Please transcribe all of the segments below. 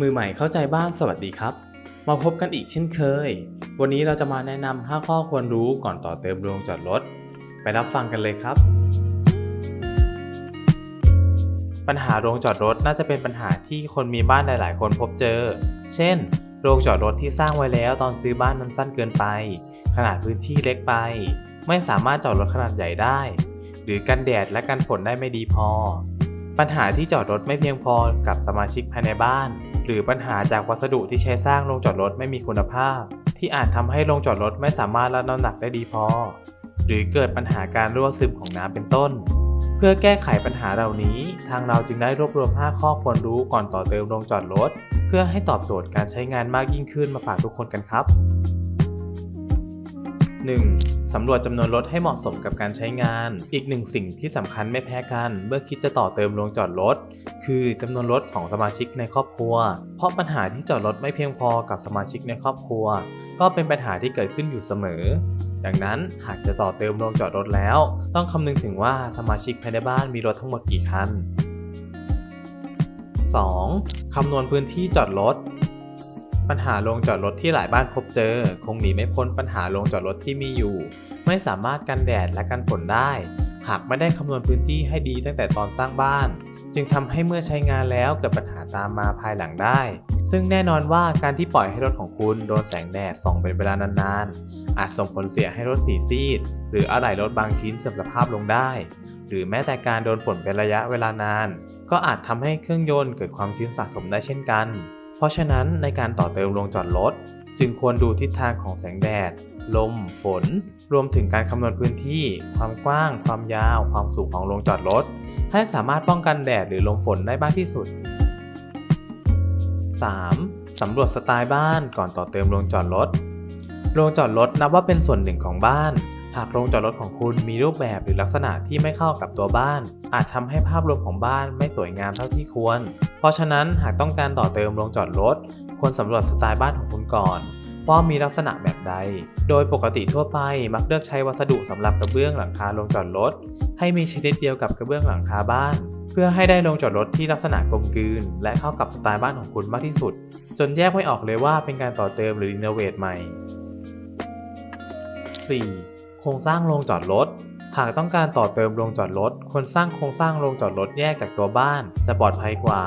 มือใหม่เข้าใจบ้านสวัสดีครับ มาพบกันอีกเช่นเคย วันนี้เราจะมาแนะนำ5ข้อควรรู้ก่อนต่อเติมโรงจอดรถ ไปรับฟังกันเลยครับ ปัญหาโรงจอดรถน่าจะเป็นปัญหาที่คนมีบ้านหลาย ๆ คนพบเจอ เช่น โรงจอดรถที่สร้างไว้แล้วตอนซื้อบ้านมันสั้นเกินไป ขนาดพื้นที่เล็กไป ไม่สามารถจอดรถขนาดใหญ่ได้ หรือกันแดดและกันฝนได้ไม่ดีพอ ปัญหาที่จอดรถไม่เพียงพอกับสมาชิกภายในบ้าน หรือปัญหาจากวัสดุที่ใช้สร้างโรงจอดรถไม่มีคุณภาพ ที่อาจทำให้โรงจอดรถไม่สามารถรับน้ำหนักได้ดีพอ หรือเกิดปัญหาการรั่วซึมของน้ำเป็นต้น เพื่อแก้ไขปัญหาเหล่านี้ ทางเราจึงได้รวบรวม 5 ข้อควรรู้ก่อนต่อเติมโรงจอดรถ เพื่อให้ตอบโจทย์การใช้งานมากยิ่งขึ้นมาฝากทุกคนกันครับ 1. สำรวจจำนวนรถให้เหมาะสมกับการใช้งาน อีกหนึ่งสิ่งที่สำคัญไม่แพ้กันเมื่อคิดจะต่อเติมโรงจอดรถ คือจำนวนรถของสมาชิกในครอบครัว เพราะปัญหาที่จอดรถไม่เพียงพอกับสมาชิกในครอบครัว ก็เป็นปัญหาที่เกิดขึ้นอยู่เสมอ ดังนั้นหากจะต่อเติมโรงจอดรถแล้ว ต้องคำนึงถึงว่าสมาชิกภายในบ้านมีรถทั้งหมดกี่คัน 2. คำนวณพื้นที่จอดรถ ปัญหาโรงจอดรถที่หลายบ้านพบเจอ คงหนีไม่พ้นปัญหาโรงจอดรถที่มีอยู่ ไม่สามารถกันแดดและกันฝนได้ หากไม่ได้คำนวณพื้นที่ให้ดีตั้งแต่ตอนสร้างบ้าน จึงทำให้เมื่อใช้งานแล้วเกิดปัญหาตามมาภายหลังได้ ซึ่งแน่นอนว่าการที่ปล่อยให้รถของคุณโดนแสงแดดส่องเป็นเวลานานๆ อาจส่งผลเสียให้รถสีซีด หรืออะไหล่รถบางชิ้นเสื่อมสภาพลงได้ หรือแม้แต่การโดนฝนเป็นระยะเวลานาน ก็อาจทำให้เครื่องยนต์เกิดความชื้นสะสมได้เช่นกัน เพราะฉะนั้นในการต่อเติมโรงจอดรถจึงควรดูทิศทางของแสงแดด ลม ฝน รวมถึงการคำนวณพื้นที่ ความกว้าง ความยาว ความสูงของโรงจอดรถ ให้สามารถป้องกันแดดหรือลมฝนได้มากที่สุด 3. สำรวจสไตล์บ้านก่อนต่อเติมโรงจอดรถ โรงจอดรถนับว่าเป็นส่วนหนึ่งของบ้าน หากโรงจอดรถของคุณมีรูปแบบหรือลักษณะที่ไม่เข้ากับตัวบ้าน อาจทำให้ภาพรวมของบ้านไม่สวยงามเท่าที่ควร เพราะฉะนั้นหากต้องการต่อเติมโรงจอดรถ ควรสำรวจสไตล์บ้านของคุณก่อนว่ามีลักษณะแบบใด โดยปกติทั่วไปมักเลือกใช้วัสดุสำหรับกระเบื้องหลังคาโรงจอดรถ ให้มีชนิดเดียวกับกระเบื้องหลังคาบ้านเพื่อให้ได้โรงจอดรถที่ลักษณะกลมกลืน และเข้ากับสไตล์บ้านของคุณมากที่สุด จนแยกไม่ออกเลยว่าเป็นการต่อเติมหรือรีโนเวทใหม่ 4. โครงสร้างโรงจอดรถ หากต้องการต่อเติมโรงจอดรถควรสร้างโครงสร้างโรงจอดรถแยกจากตัวบ้าน จะปลอดภัยกว่า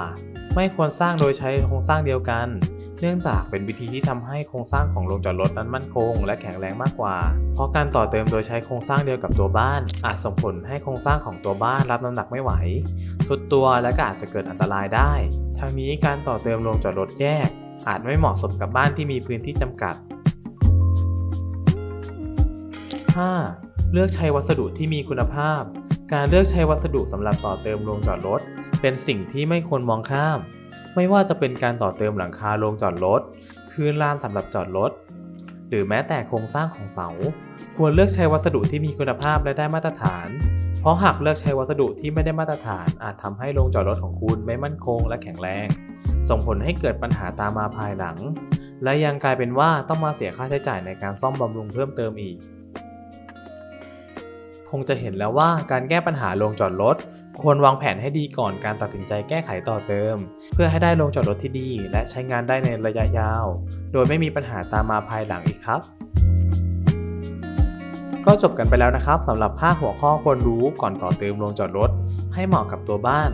ไม่ควรสร้างโดยใช้โครงสร้างเดียวกัน เนื่องจากเป็นวิธีที่ทำให้โครงสร้างของโรงจอดรถนั้นมั่นคง และแข็งแรงมากกว่า เพราะการต่อเติมโดยใช้โครงสร้างเดียวกับตัวบ้าน อาจส่งผลให้โครงสร้างของตัวบ้านรับน้ำหนักไม่ไหวสุดตัวและก็อาจจะเกิดอันตรายได้ ทั้งนี้การต่อเติมโรงจอดรถแยกอาจไม่เหมาะสมกับบ้านที่มีพื้นที่จำกัด 5. เลือกใช้วัสดุที่มีคุณภาพ การเลือกใช้วัสดุสำหรับต่อเติมโรงจอดรถ เป็นสิ่งที่ไม่ควรมองข้าม ไม่ว่าจะเป็นการต่อเติมหลังคาโรงจอดรถพื้นลานสำหรับจอดรถหรือแม้แต่โครงสร้างของเสา ควรเลือกใช้วัสดุที่มีคุณภาพและได้มาตรฐาน เพราะหากเลือกใช้วัสดุที่ไม่ได้มาตรฐาน อาจทำให้โรงจอดรถของคุณไม่มั่นคงและแข็งแรง ส่งผลให้เกิดปัญหาตามมาภายหลัง และยังกลายเป็นว่าต้องมาเสียค่าใช้จ่ายในการซ่อมบำรุงเพิ่มเติมอีก คงจะเห็นแล้วว่าการแก้ปัญหาโรงจอดรถควรวางแผนให้ดีก่อนการตัดสินใจแก้ไขต่อเติม เพื่อให้ได้โรงจอดรถที่ดี และใช้งานได้ในระยะยาว โดยไม่มีปัญหาตามมาภายหลังอีกครับ ก็จบกันไปแล้วนะครับสำหรับ 5 หัวข้อควรรู้ก่อนต่อเติมโรงจอดรถ ให้เหมาะกับตัวบ้าน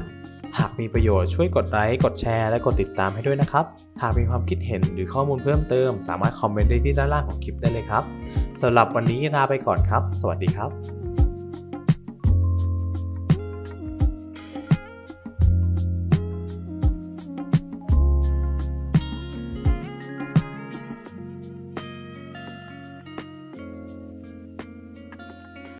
หากมีประโยชน์ช่วยกดไลค์ กดแชร์ และกดติดตามให้ด้วยนะครับ หากมีความคิดเห็นหรือข้อมูลเพิ่มเติม สามารถคอมเมนต์ได้ที่ด้านล่างของคลิปได้เลยครับ สำหรับวันนี้ลาไปก่อนครับ สวัสดีครับ